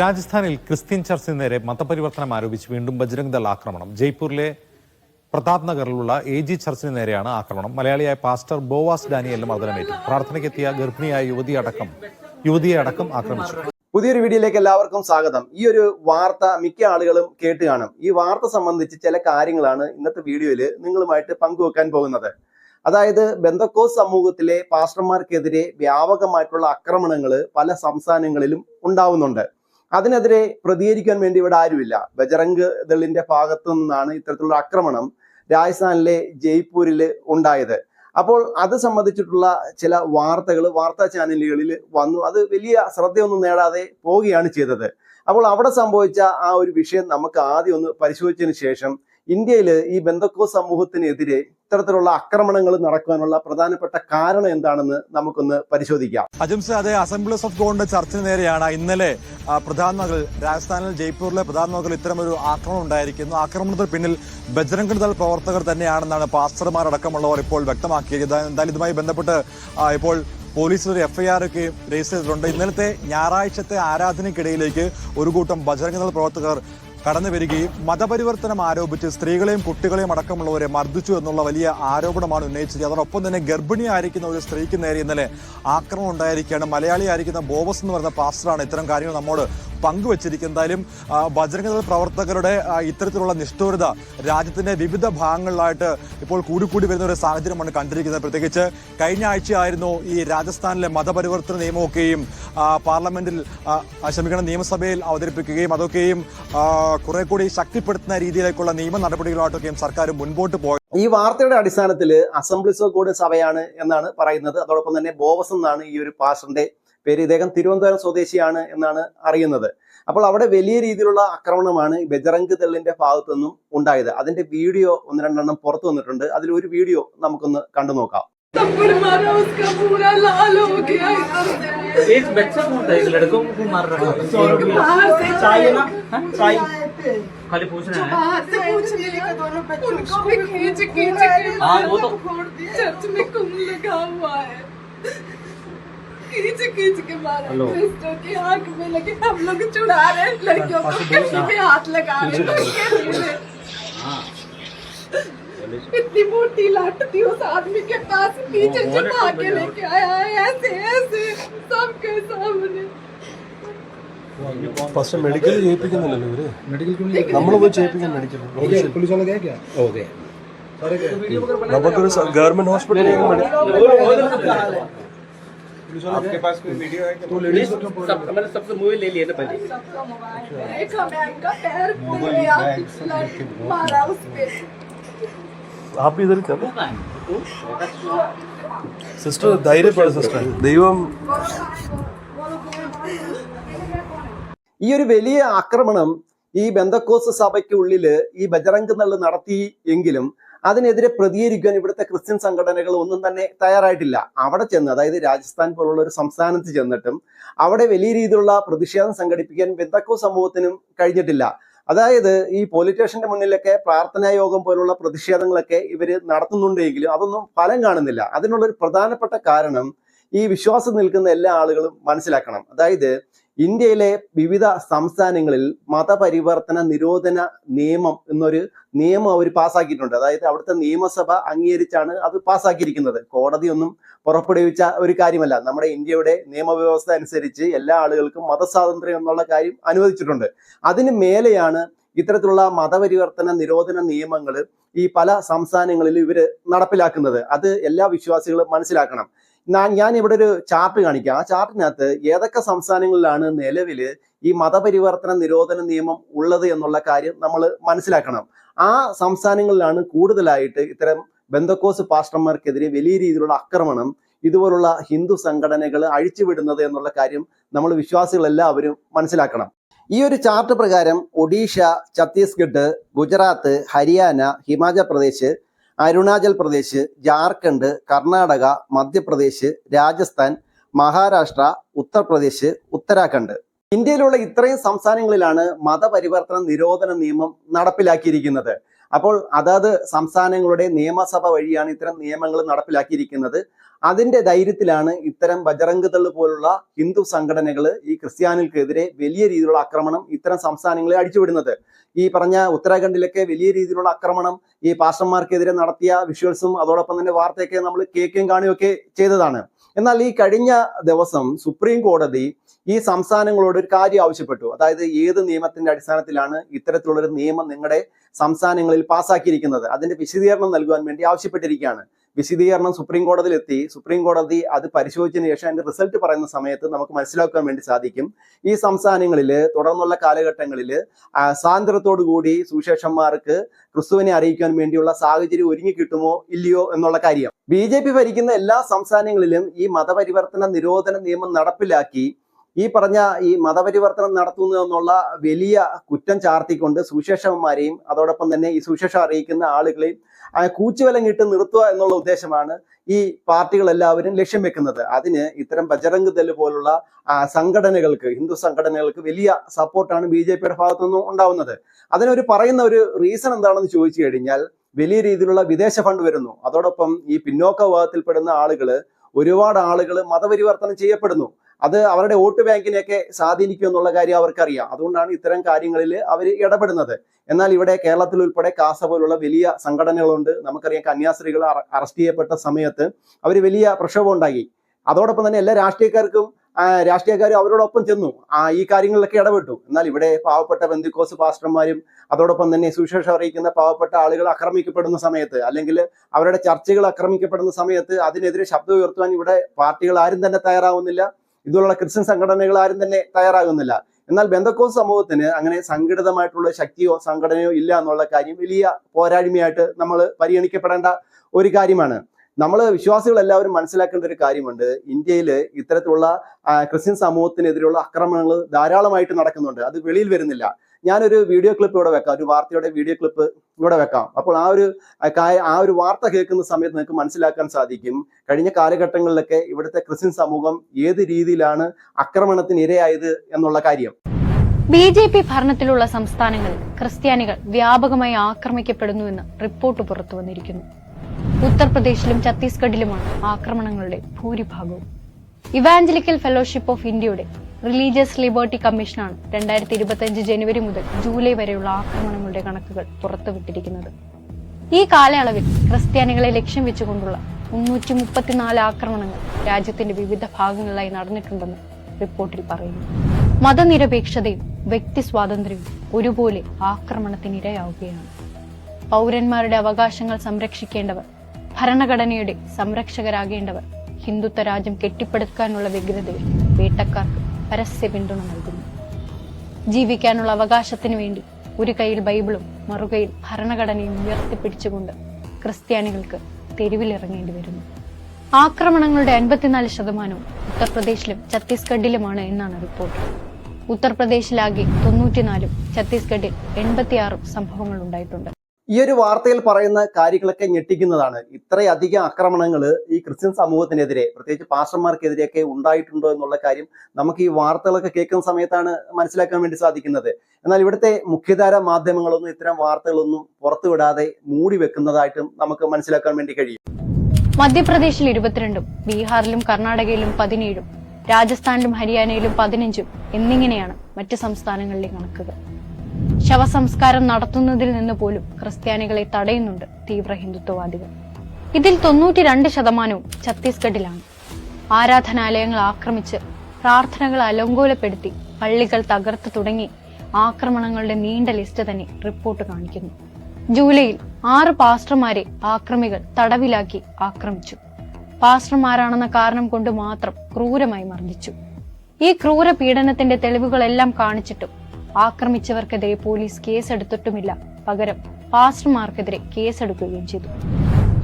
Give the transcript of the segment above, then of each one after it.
രാജസ്ഥാനിൽ ക്രിസ്ത്യൻ ചർച്ചിന് നേരെ മതപരിവർത്തനം ആരോപിച്ച് വീണ്ടും ബജ്രംഗ് ദൾ ആക്രമണം. ജയ്പൂരിലെ പ്രതാപ് നഗറിലുള്ള എ ജി ചർച്ചിന് നേരെയാണ് ആക്രമണം. മലയാളിയായ പാസ്റ്റർ ബോവാസ് ഡാനിയലിന് മർദ്ദനമേറ്റു. പ്രാർത്ഥനയ്ക്കെത്തിയ ഗർഭിണിയായ യുവതി അടക്കം യുവതിയെ അടക്കം ആക്രമിച്ചു. പുതിയൊരു വീഡിയോയിലേക്ക് എല്ലാവർക്കും സ്വാഗതം. ഈ ഒരു വാർത്ത മിക്ക ആളുകളും കേട്ട് കാണും. ഈ വാർത്ത സംബന്ധിച്ച് ചില കാര്യങ്ങളാണ് ഇന്നത്തെ വീഡിയോയിൽ നിങ്ങളുമായിട്ട് പങ്കുവെക്കാൻ പോകുന്നത്. അതായത് ബന്ധക്കോസ് സമൂഹത്തിലെ പാസ്റ്റർമാർക്കെതിരെ വ്യാപകമായിട്ടുള്ള ആക്രമണങ്ങൾ പല സംസ്ഥാനങ്ങളിലും ഉണ്ടാവുന്നുണ്ട്. അതിനെതിരെ പ്രതികരിക്കാൻ വേണ്ടി ഇവിടെ ആരുമില്ല. ബജറംഗ് ദളിന്റെ ഭാഗത്തു നിന്നാണ് ഇത്തരത്തിലുള്ള ആക്രമണം രാജസ്ഥാനിലെ ജയ്പൂരിൽ ഉണ്ടായത്. അപ്പോൾ അത് സംബന്ധിച്ചിട്ടുള്ള ചില വാർത്തകൾ വാർത്താ ചാനലുകളിൽ വന്നു. അത് വലിയ ശ്രദ്ധയൊന്നും നേടാതെ പോവുകയാണ് ചെയ്തത്. അപ്പോൾ അവിടെ സംഭവിച്ച ആ ഒരു വിഷയം നമുക്ക് ആദ്യം ഒന്ന് പരിശോധിച്ചതിന് ശേഷം ഇന്ത്യയിൽ ഈ ബന്ധക്കോ സമൂഹത്തിനെതിരെ ഇത്തരത്തിലുള്ള ആക്രമണങ്ങൾ നടക്കാനുള്ള പ്രധാനപ്പെട്ട കാരണം എന്താണെന്ന് നമുക്കൊന്ന് പരിശോധിക്കാം. അജംസ് അതെ അസംബ്ലീസ് ഓഫ് ഗോഡ് ചർച്ചിന് നേരെയാണ് ഇന്നലെ പ്രധാന നഗർ രാജസ്ഥാനിൽ ജയ്പൂരിലെ പ്രധാന നഗറിൽ ഇത്തരമൊരു ആക്രമണം ഉണ്ടായിരിക്കുന്നു. ആക്രമണത്തിന് പിന്നിൽ ബജ്രംഗ് ദൾ പ്രവർത്തകർ തന്നെയാണെന്നാണ് പാസ്റ്റർമാരടക്കമുള്ളവർ ഇപ്പോൾ വ്യക്തമാക്കിയത്. എന്തായാലും ഇതുമായി ബന്ധപ്പെട്ട് ഇപ്പോൾ പോലീസ് ഒരു എഫ്ഐആർ ഒക്കെ രജിസ്റ്റർ ചെയ്തിട്ടുണ്ട്. ഇന്നലത്തെ ഞായറാഴ്ചത്തെ ആരാധനയ്ക്കിടയിലേക്ക് ഒരു കൂട്ടം ബജരംഗ ദൾ പ്രവർത്തകർ കടന്നു വരികയും മതപരിവർത്തനം ആരോപിച്ച് സ്ത്രീകളെയും കുട്ടികളെയും അടക്കമുള്ളവരെ മർദ്ദിച്ചു എന്നുള്ള വലിയ ആരോപണമാണ് ഉന്നയിച്ചത്. അതോടൊപ്പം തന്നെ ഗർഭിണിയായിരിക്കുന്ന ഒരു സ്ത്രീക്ക് നേരെ ഇന്നലെ ആക്രമണം ഉണ്ടായിരിക്കുകയാണ്. മലയാളിയായിരിക്കുന്ന ബോബസ് എന്ന് പറയുന്ന പാസ്റ്ററാണ് ഇത്തരം കാര്യങ്ങൾ നമ്മോട് പങ്കുവച്ചിരിക്കുന്നത് എന്തായാലും ആ, പ്രവർത്തകരുടെ ഇത്തരത്തിലുള്ള നിഷ്ഠൂരത രാജ്യത്തിന്റെ വിവിധ ഭാഗങ്ങളിലായിട്ട് ഇപ്പോൾ കൂടിക്കൂടി വരുന്ന ഒരു സാഹചര്യമാണ് കണ്ടിരിക്കുന്നത്. പ്രത്യേകിച്ച് കഴിഞ്ഞ ആഴ്ചയായിരുന്നു ഈ രാജസ്ഥാനിലെ മതപരിവർത്തന നിയമമൊക്കെയും പാർലമെന്റിൽ ക്ഷമിക്കണം നിയമസഭയിൽ അവതരിപ്പിക്കുകയും അതൊക്കെയും കുറെ കൂടി ശക്തിപ്പെടുത്തുന്ന രീതിയിലേക്കുള്ള നിയമ നടപടികളായിട്ടൊക്കെയും സർക്കാർ മുൻപോട്ട് പോയി. ഈ വാർത്തയുടെ അടിസ്ഥാനത്തിൽ അസംബ്ലീസ് ഓഫ് സഭയാണ് എന്നാണ് പറയുന്നത്. അതോടൊപ്പം തന്നെ ബോവസ് എന്നാണ് ഈ ഒരു പാസ്റ്ററിന്റെ പേര് ഇദ്ദേഹം തിരുവനന്തപുരം സ്വദേശിയാണ് എന്നാണ് അറിയുന്നത് അപ്പോൾ അവിടെ വലിയ രീതിയിലുള്ള ആക്രമണമാണ് ഈ ബജറംഗ് ദളിന്റെ ഭാഗത്തു നിന്നും ഉണ്ടായത് അതിന്റെ വീഡിയോ ഒന്ന് രണ്ടെണ്ണം പുറത്തു വന്നിട്ടുണ്ട് അതിൽ ഒരു വീഡിയോ നമുക്കൊന്ന് കണ്ടു നോക്കാം थप्पड़ मारा उसका पूरा लाल हो गया इधर से एक बच्चा कौन था एक लड़कों को मार रहा है बाहर से चाहिए ना हाँ? चाहिए खाली पूछना है बाहर से पूछने लगा दोनों बच्चों को भी खींच खींच के हाँ, वो तो- फोड़ दिया चर्च में कुंभ लगा हुआ है खींच खींच के मारा क्रिस्टो की आंख में लगे हम लोग चुड़ा रहे हैं लड़कियों को कहीं भी हाथ लगा रहे हैं उसके मुंह में। इतनी मोटी लाट थी उस आदमी के पास पीछे वो- वो छुपा तो के बढ़िया। लेके आया है ऐसे ऐसे सबके सामने ഫസ്റ്റ് മെഡിക്കൽ ചെയ്യിപ്പിക്കുന്നില്ലല്ലോ ഇവര് മെഡിക്കൽ നമ്മൾ പോയി ചെയ്യിപ്പിക്കും മെഡിക്കൽ पुलिस वाला गया क्या നമുക്കൊരു ഗവൺമെന്റ് ഹോസ്പിറ്റലിൽ सब मैंने सबसे मूवी ले लिया ना पहले देखा मैं उनका पैर फूल गया मारा उस पे ഹാപ്പി ഇതിൽ സിസ്റ്റർ ധൈര്യപ്പെടും സിസ്റ്റർ ദൈവം ഈ ഒരു വലിയ ആക്രമണം ഈ ബന്ധക്കോസ് സഭയ്ക്കുള്ളില് ഈ ബജറംഗ് നള്ള് നടത്തി എങ്കിലും അതിനെതിരെ പ്രതികരിക്കാൻ ഇവിടുത്തെ ക്രിസ്ത്യൻ സംഘടനകൾ ഒന്നും തന്നെ തയ്യാറായിട്ടില്ല. അവിടെ ചെന്ന് അതായത് രാജസ്ഥാൻ പോലുള്ള ഒരു സംസ്ഥാനത്ത് ചെന്നിട്ടും അവിടെ വലിയ രീതിയിലുള്ള പ്രതിഷേധം സംഘടിപ്പിക്കാൻ ബന്ധക്കോ സമൂഹത്തിനും കഴിഞ്ഞിട്ടില്ല. അതായത് ഈ പോലീസ് സ്റ്റേഷന്റെ മുന്നിലൊക്കെ പ്രാർത്ഥനാ യോഗം പോലുള്ള പ്രതിഷേധങ്ങളൊക്കെ ഇവർ നടത്തുന്നുണ്ടെങ്കിലും അതൊന്നും ഫലം കാണുന്നില്ല. അതിനുള്ള ഒരു പ്രധാനപ്പെട്ട കാരണം ഈ വിശ്വാസം നിൽക്കുന്ന എല്ലാ ആളുകളും മനസ്സിലാക്കണം. അതായത് ഇന്ത്യയിലെ വിവിധ സംസ്ഥാനങ്ങളിൽ മതപരിവർത്തന നിരോധന നിയമം എന്നൊരു നിയമം അവർ പാസ്സാക്കിയിട്ടുണ്ട്. അതായത് അവിടുത്തെ നിയമസഭ അംഗീകരിച്ചാണ് അത് പാസ്സാക്കിയിരിക്കുന്നത്. കോടതിയൊന്നും പുറപ്പെടുവിച്ച ഒരു കാര്യമല്ല. നമ്മുടെ ഇന്ത്യയുടെ നിയമവ്യവസ്ഥ അനുസരിച്ച് എല്ലാ ആളുകൾക്കും മതസ്വാതന്ത്ര്യം എന്നുള്ള കാര്യം അനുവദിച്ചിട്ടുണ്ട്. അതിന് മേലെയാണ് ഇത്തരത്തിലുള്ള മതപരിവർത്തന നിരോധന നിയമങ്ങൾ ഈ പല സംസ്ഥാനങ്ങളിൽ ഇവർ നടപ്പിലാക്കുന്നത്. അത് എല്ലാ വിശ്വാസികളും മനസ്സിലാക്കണം. ഞാൻ ഇവിടെ ഒരു ചാർട്ട് കാണിക്കാം. ആ ചാർട്ടിനകത്ത് ഏതൊക്കെ സംസ്ഥാനങ്ങളിലാണ് നിലവിൽ ഈ മതപരിവർത്തന നിരോധന നിയമം ഉള്ളത് എന്നുള്ള കാര്യം നമ്മൾ മനസ്സിലാക്കണം. ആ സംസ്ഥാനങ്ങളിലാണ് കൂടുതലായിട്ട് ഇത്തരം ബന്ധക്കോസ് പാസ്റ്റർമാർക്കെതിരെ വലിയ രീതിയിലുള്ള ആക്രമണം ഇതുപോലുള്ള ഹിന്ദു സംഘടനകൾ അഴിച്ചുവിടുന്നത് എന്നുള്ള കാര്യം നമ്മൾ വിശ്വാസികളെല്ലാവരും മനസ്സിലാക്കണം. ഈ ഒരു ചാർട്ട് പ്രകാരം ഒഡീഷ ഛത്തീസ്ഗഡ് ഗുജറാത്ത് ഹരിയാന ഹിമാചൽ പ്രദേശ് അരുണാചൽ പ്രദേശ് ജാർഖണ്ഡ് കർണാടക മധ്യപ്രദേശ് രാജസ്ഥാൻ മഹാരാഷ്ട്ര ഉത്തർപ്രദേശ് ഉത്തരാഖണ്ഡ്. ഇന്ത്യയിലുള്ള ഇത്രയും സംസ്ഥാനങ്ങളിലാണ് മതപരിവർത്തന നിരോധന നിയമം നടപ്പിലാക്കിയിരിക്കുന്നത്. അപ്പോൾ അതാത് സംസ്ഥാനങ്ങളുടെ നിയമസഭ വഴിയാണ് ഇത്തരം നിയമങ്ങൾ നടപ്പിലാക്കിയിരിക്കുന്നത്. അതിന്റെ ധൈര്യത്തിലാണ് ഇത്തരം ബജറംഗ് ദൾ പോലുള്ള ഹിന്ദു സംഘടനകൾ ഈ ക്രിസ്ത്യാനികൾക്കെതിരെ വലിയ രീതിയിലുള്ള ആക്രമണം ഇത്തരം സംസ്ഥാനങ്ങളെ അടിച്ചുവിടുന്നത്. ഈ പറഞ്ഞ ഉത്തരാഖണ്ഡിലൊക്കെ വലിയ രീതിയിലുള്ള ആക്രമണം ഈ പാസ്റ്റർമാർക്കെതിരെ നടത്തിയ വിഷ്വൽസും അതോടൊപ്പം തന്നെ വാർത്തയൊക്കെ നമ്മൾ കേൾക്കുകയും കാണുകയൊക്കെ ചെയ്തതാണ്. എന്നാൽ ഈ കഴിഞ്ഞ ദിവസം സുപ്രീം കോടതി ഈ സംസ്ഥാനങ്ങളോട് ഒരു കാര്യം ആവശ്യപ്പെട്ടു. അതായത് ഏത് നിയമത്തിന്റെ അടിസ്ഥാനത്തിലാണ് ഇത്തരത്തിലുള്ള ഒരു നിയമം നിങ്ങളുടെ സംസ്ഥാനങ്ങളിൽ പാസ്സാക്കിയിരിക്കുന്നത്? അതിന്റെ വിശദീകരണം നൽകുവാൻ വേണ്ടി ആവശ്യപ്പെട്ടിരിക്കുകയാണ്. വിശദീകരണം സുപ്രീം കോടതിയിൽ എത്തി സുപ്രീം കോടതി അത് പരിശോധിച്ചതിന് ശേഷം അതിന്റെ റിസൾട്ട് പറയുന്ന സമയത്ത് നമുക്ക് മനസ്സിലാക്കാൻ വേണ്ടി സാധിക്കും. ഈ സംസ്ഥാനങ്ങളിൽ തുടർന്നുള്ള കാലഘട്ടങ്ങളിൽ സ്വാതന്ത്ര്യത്തോടു കൂടി സുശേഷന്മാർക്ക് ക്രിസ്തുവിനെ അറിയിക്കാൻ വേണ്ടിയുള്ള സാഹചര്യം ഒരുങ്ങി കിട്ടുമോ ഇല്ലയോ എന്നുള്ള കാര്യം. ബി ഭരിക്കുന്ന എല്ലാ സംസ്ഥാനങ്ങളിലും ഈ മതപരിവർത്തന നിരോധന നിയമം നടപ്പിലാക്കി. ഈ പറഞ്ഞ ഈ മതപരിവർത്തനം നടത്തുന്നു എന്നുള്ള വലിയ കുറ്റം ചാർത്തിക്കൊണ്ട് സുശേഷന്മാരെയും അതോടൊപ്പം തന്നെ ഈ സുവിശേഷം അറിയിക്കുന്ന ആളുകളെയും കൂച്ചുവലം കിട്ട് നിർത്തുക എന്നുള്ള ഉദ്ദേശമാണ് ഈ പാർട്ടികൾ എല്ലാവരും ലക്ഷ്യം വെക്കുന്നത്. അതിന് ഇത്തരം ബജറംഗ് ദൽ പോലുള്ള സംഘടനകൾക്ക് ഹിന്ദു സംഘടനകൾക്ക് വലിയ സപ്പോർട്ടാണ് ബി ജെ പിയുടെ ഭാഗത്തു നിന്നും ഉണ്ടാവുന്നത്. അതിനൊരു പറയുന്ന ഒരു റീസൺ എന്താണെന്ന് ചോദിച്ചു കഴിഞ്ഞാൽ വലിയ രീതിയിലുള്ള വിദേശ ഫണ്ട് വരുന്നു. അതോടൊപ്പം ഈ പിന്നോക്ക വിഭാഗത്തിൽപ്പെടുന്ന ആളുകൾ ഒരുപാട് ആളുകൾ മതപരിവർത്തനം ചെയ്യപ്പെടുന്നു. അത് അവരുടെ വോട്ട് ബാങ്കിനെയൊക്കെ സ്വാധീനിക്കും എന്നുള്ള കാര്യം അവർക്കറിയാം. അതുകൊണ്ടാണ് ഇത്തരം കാര്യങ്ങളിൽ അവർ ഇടപെടുന്നത്. എന്നാൽ ഇവിടെ കേരളത്തിൽ ഉൾപ്പെടെ കാസ പോലുള്ള വലിയ സംഘടനകളുണ്ട്. നമുക്കറിയാം കന്യാസ്ത്രീകൾ അറസ്റ്റ് ചെയ്യപ്പെട്ട സമയത്ത് അവർ വലിയ പ്രക്ഷോഭം ഉണ്ടാക്കി അതോടൊപ്പം തന്നെ എല്ലാ രാഷ്ട്രീയക്കാർക്കും രാഷ്ട്രീയക്കാർ അവരോടൊപ്പം ചെന്നു. ഈ കാര്യങ്ങളിലൊക്കെ ഇടപെട്ടു. എന്നാൽ ഇവിടെ പാവപ്പെട്ട ബന്ധുക്കോസ് പാസ്റ്റർമാരും അതോടൊപ്പം തന്നെ സുവിശേഷം അറിയിക്കുന്ന പാവപ്പെട്ട ആളുകൾ ആക്രമിക്കപ്പെടുന്ന സമയത്ത് അല്ലെങ്കിൽ അവരുടെ ചർച്ചകൾ ആക്രമിക്കപ്പെടുന്ന സമയത്ത് അതിനെതിരെ ശബ്ദം ഉയർത്തുവാൻ ഇവിടെ പാർട്ടികൾ ആരും തന്നെ തയ്യാറാവുന്നില്ല. ഇതുപോലുള്ള ക്രിസ്ത്യൻ സംഘടനകൾ ആരും തന്നെ തയ്യാറാകുന്നില്ല. എന്നാൽ ബന്ധക്കോസ് സമൂഹത്തിന് അങ്ങനെ സംഘടിതമായിട്ടുള്ള ശക്തിയോ സംഘടനയോ ഇല്ല എന്നുള്ള കാര്യം വലിയ പോരായ്മയായിട്ട് നമ്മൾ പരിഗണിക്കപ്പെടേണ്ട ഒരു കാര്യമാണ്. നമ്മൾ വിശ്വാസികൾ എല്ലാവരും മനസ്സിലാക്കേണ്ട ഒരു കാര്യമുണ്ട്. ഇന്ത്യയിൽ ഇത്തരത്തിലുള്ള ക്രിസ്ത്യൻ സമൂഹത്തിനെതിരെയുള്ള ആക്രമണങ്ങൾ ധാരാളമായിട്ട് നടക്കുന്നുണ്ട്. അത് വെളിയിൽ വരുന്നില്ല. ഞാനൊരു വീഡിയോ ക്ലിപ്പ് ഇവിടെ വെക്കാം. ഒരു വാർത്തയുടെ വീഡിയോ ക്ലിപ്പ് ഇവിടെ വെക്കാം. അപ്പോൾ ആ ഒരു ആ ഒരു വാർത്ത കേൾക്കുന്ന സമയത്ത് നിങ്ങൾക്ക് മനസ്സിലാക്കാൻ സാധിക്കും. കഴിഞ്ഞ കാലഘട്ടങ്ങളിലൊക്കെ ഇവിടുത്തെ ക്രിസ്ത്യൻ സമൂഹം ഏത് രീതിയിലാണ് ആക്രമണത്തിന് ഇരയായത് എന്നുള്ള കാര്യം. ബി ജെ പി ഭരണത്തിലുള്ള സംസ്ഥാനങ്ങളിൽ ക്രിസ്ത്യാനികൾ വ്യാപകമായി ആക്രമിക്കപ്പെടുന്നുവെന്ന് റിപ്പോർട്ട് പുറത്തു വന്നിരിക്കുന്നു ഉത്തർപ്രദേശിലും ഛത്തീസ്ഗഡിലുമാണ് ആക്രമണങ്ങളുടെ ഭൂരിഭാഗവും. ഇവാഞ്ചലിക്കൽ ഫെലോഷിപ്പ് ഓഫ് ഇന്ത്യയുടെ റിലീജിയസ് ലിബർട്ടി കമ്മീഷനാണ് രണ്ടായിരത്തി ഇരുപത്തിയഞ്ച് ജനുവരി മുതൽ ജൂലൈ വരെയുള്ള ആക്രമണങ്ങളുടെ കണക്കുകൾ പുറത്തുവിട്ടിരിക്കുന്നത്. ഈ കാലയളവിൽ ക്രിസ്ത്യാനികളെ ലക്ഷ്യം വെച്ചുകൊണ്ടുള്ള മുന്നൂറ്റി മുപ്പത്തിനാല് ആക്രമണങ്ങൾ രാജ്യത്തിന്റെ വിവിധ ഭാഗങ്ങളിലായി നടന്നിട്ടുണ്ടെന്ന് റിപ്പോർട്ടിൽ പറയുന്നു. മതനിരപേക്ഷതയും വ്യക്തി സ്വാതന്ത്ര്യവും ഒരുപോലെ ആക്രമണത്തിനിരയാവുകയാണ്. പൗരന്മാരുടെ അവകാശങ്ങൾ സംരക്ഷിക്കേണ്ടവർ ഭരണഘടനയുടെ സംരക്ഷകരാകേണ്ടവർ ഹിന്ദുത്വ രാജ്യം കെട്ടിപ്പടുക്കാനുള്ള വ്യഗ്രതയിൽ വേട്ടക്കാർക്ക് പരസ്യ പിന്തുണ നൽകുന്നു. ജീവിക്കാനുള്ള അവകാശത്തിനു വേണ്ടി ഒരു കൈയിൽ ബൈബിളും മറുകയിൽ ഭരണഘടനയും ഉയർത്തിപ്പിടിച്ചുകൊണ്ട് ക്രിസ്ത്യാനികൾക്ക് തെരുവിലിറങ്ങേണ്ടി വരുന്നു. ആക്രമണങ്ങളുടെ അൻപത്തിനാല് ശതമാനവും ഉത്തർപ്രദേശിലും ഛത്തീസ്ഗഡിലുമാണ് എന്നാണ് റിപ്പോർട്ട്. ഉത്തർപ്രദേശിലാകെ തൊണ്ണൂറ്റിനാലും ഛത്തീസ്ഗഡിൽ എൺപത്തിയാറും സംഭവങ്ങൾ ഉണ്ടായിട്ടുണ്ട്. ഈ ഒരു വാർത്തയിൽ പറയുന്ന കാര്യങ്ങളൊക്കെ ഞെട്ടിക്കുന്നതാണ്. ഇത്രയധികം ആക്രമണങ്ങൾ ഈ ക്രിസ്ത്യൻ സമൂഹത്തിനെതിരെ പ്രത്യേകിച്ച് പാസ്റ്റർമാർക്കെതിരെയൊക്കെ ഉണ്ടായിട്ടുണ്ടോ എന്നുള്ള കാര്യം നമുക്ക് ഈ വാർത്തകളൊക്കെ കേൾക്കുന്ന സമയത്താണ് മനസ്സിലാക്കാൻ വേണ്ടി സാധിക്കുന്നത്. എന്നാൽ ഇവിടുത്തെ മുഖ്യധാര മാധ്യമങ്ങളൊന്നും ഇത്തരം വാർത്തകളൊന്നും പുറത്തുവിടാതെ മൂടി വെക്കുന്നതായിട്ടും നമുക്ക് മനസ്സിലാക്കാൻ വേണ്ടി കഴിയും. മധ്യപ്രദേശിൽ ഇരുപത്തിരണ്ടും ബീഹാറിലും കർണാടകയിലും പതിനേഴും രാജസ്ഥാനിലും ഹരിയാനയിലും പതിനഞ്ചും എന്നിങ്ങനെയാണ് മറ്റ് സംസ്ഥാനങ്ങളിലെ കണക്കുകൾ. ശവസംസ്കാരം നടത്തുന്നതിൽ നിന്ന് പോലും ക്രിസ്ത്യാനികളെ തടയുന്നുണ്ട് തീവ്ര ഹിന്ദുത്വവാദികൾ. ഇതിൽ തൊണ്ണൂറ്റി രണ്ട് ശതമാനവും ഛത്തീസ്ഗഡിലാണ്. ആരാധനാലയങ്ങൾ ആക്രമിച്ച് പ്രാർത്ഥനകൾ അലങ്കോലപ്പെടുത്തി പള്ളികൾ തകർത്ത് തുടങ്ങി ആക്രമണങ്ങളുടെ നീണ്ട ലിസ്റ്റ് തന്നെ റിപ്പോർട്ട് കാണിക്കുന്നു. ജൂലൈയിൽ ആറ് പാസ്റ്റർമാരെ ആക്രമികൾ തടവിലാക്കി ആക്രമിച്ചു. പാസ്റ്റർമാരാണെന്ന കാരണം കൊണ്ട് മാത്രം ക്രൂരമായി മർദ്ദിച്ചു. ഈ ക്രൂര പീഡനത്തിന്റെ തെളിവുകളെല്ലാം കാണിച്ചിട്ടും ആക്രമിച്ചവർക്കെതിരെ പോലീസ് കേസെടുത്തിട്ടുമില്ല. പകരം പാസ്റ്റർമാർക്കെതിരെ കേസെടുക്കുകയും ചെയ്തു.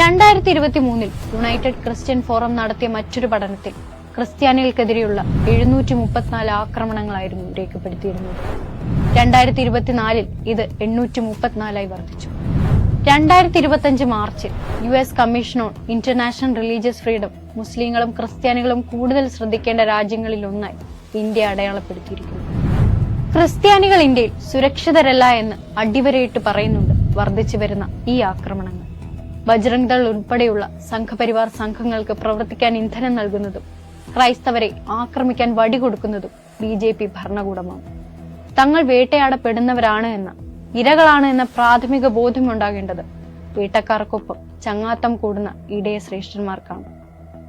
രണ്ടായിരത്തി ഇരുപത്തി മൂന്നിൽ യുണൈറ്റഡ് ക്രിസ്ത്യൻ ഫോറം നടത്തിയ മറ്റൊരു പഠനത്തിൽ ക്രിസ്ത്യാനികൾക്കെതിരെയുള്ള എഴുന്നൂറ്റി മുപ്പത്തിനാല് ആക്രമണങ്ങളായിരുന്നു രേഖപ്പെടുത്തിയിരുന്നത്. രണ്ടായിരത്തി ഇരുപത്തിനാലിൽ ഇത് എണ്ണൂറ്റി മുപ്പത്തിനാലായി വർദ്ധിച്ചു. രണ്ടായിരത്തി ഇരുപത്തിയഞ്ച് മാർച്ചിൽ U S commission on international religious freedom മുസ്ലിങ്ങളും ക്രിസ്ത്യാനികളും കൂടുതൽ ശ്രദ്ധിക്കേണ്ട രാജ്യങ്ങളിൽ ഒന്നായി ഇന്ത്യ അടയാളപ്പെടുത്തിയിരിക്കുന്നു. ക്രിസ്ത്യാനികൾ ഇന്ത്യയിൽ സുരക്ഷിതരല്ല എന്ന് അടിവരയിട്ട് പറയുന്നുണ്ട് വർദ്ധിച്ചു വരുന്ന ഈ ആക്രമണങ്ങൾ. ബജ്രംഗ് ദൾ ഉൾപ്പെടെയുള്ള സംഘപരിവാർ സംഘങ്ങൾക്ക് പ്രവർത്തിക്കാൻ ഇന്ധനം നൽകുന്നതും ക്രൈസ്തവരെ ആക്രമിക്കാൻ വടി കൊടുക്കുന്നതും ബി ജെ പി ഭരണകൂടമാണ്. തങ്ങൾ വേട്ടയാടപ്പെടുന്നവരാണ് എന്ന ഇരകളാണ് എന്ന പ്രാഥമിക ബോധ്യമുണ്ടാകേണ്ടത് വേട്ടക്കാർക്കൊപ്പം ചങ്ങാത്തം കൂടുന്ന ഇടയ ശ്രേഷ്ഠന്മാർക്കാണ്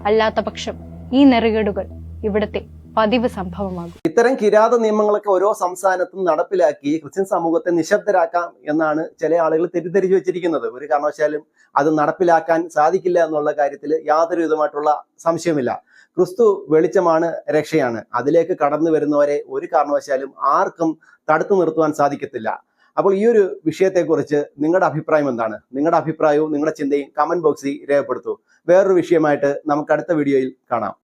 അല്ലാത്ത പക്ഷം ഈ നെറികേടുകൾ ഇവിടുത്തെ പതിവ് സംഭവമാകും. ഇത്തരം കിരാത നിയമങ്ങളൊക്കെ ഓരോ സംസ്ഥാനത്തും നടപ്പിലാക്കി ക്രിസ്ത്യൻ സമൂഹത്തെ നിശബ്ദരാക്കാം എന്നാണ് ചില ആളുകൾ തെറ്റിദ്ധരിച്ചു വെച്ചിരിക്കുന്നത്. ഒരു കാരണവശാലും അത് നടപ്പിലാക്കാൻ സാധിക്കില്ല എന്നുള്ള കാര്യത്തിൽ യാതൊരു വിധമായിട്ടുള്ള സംശയമില്ല ക്രിസ്തു വെളിച്ചമാണ് രക്ഷയാണ്. അതിലേക്ക് കടന്നു വരുന്നവരെ ഒരു കാരണവശാലും ആർക്കും തടുത്തു നിർത്തുവാൻ സാധിക്കത്തില്ല. അപ്പോൾ ഈ ഒരു വിഷയത്തെക്കുറിച്ച് നിങ്ങളുടെ അഭിപ്രായം എന്താണ്? നിങ്ങളുടെ അഭിപ്രായവും നിങ്ങളുടെ ചിന്തയും കമന്റ് ബോക്സിൽ രേഖപ്പെടുത്തൂ. വേറൊരു വിഷയമായിട്ട് നമുക്ക് അടുത്ത വീഡിയോയിൽ കാണാം.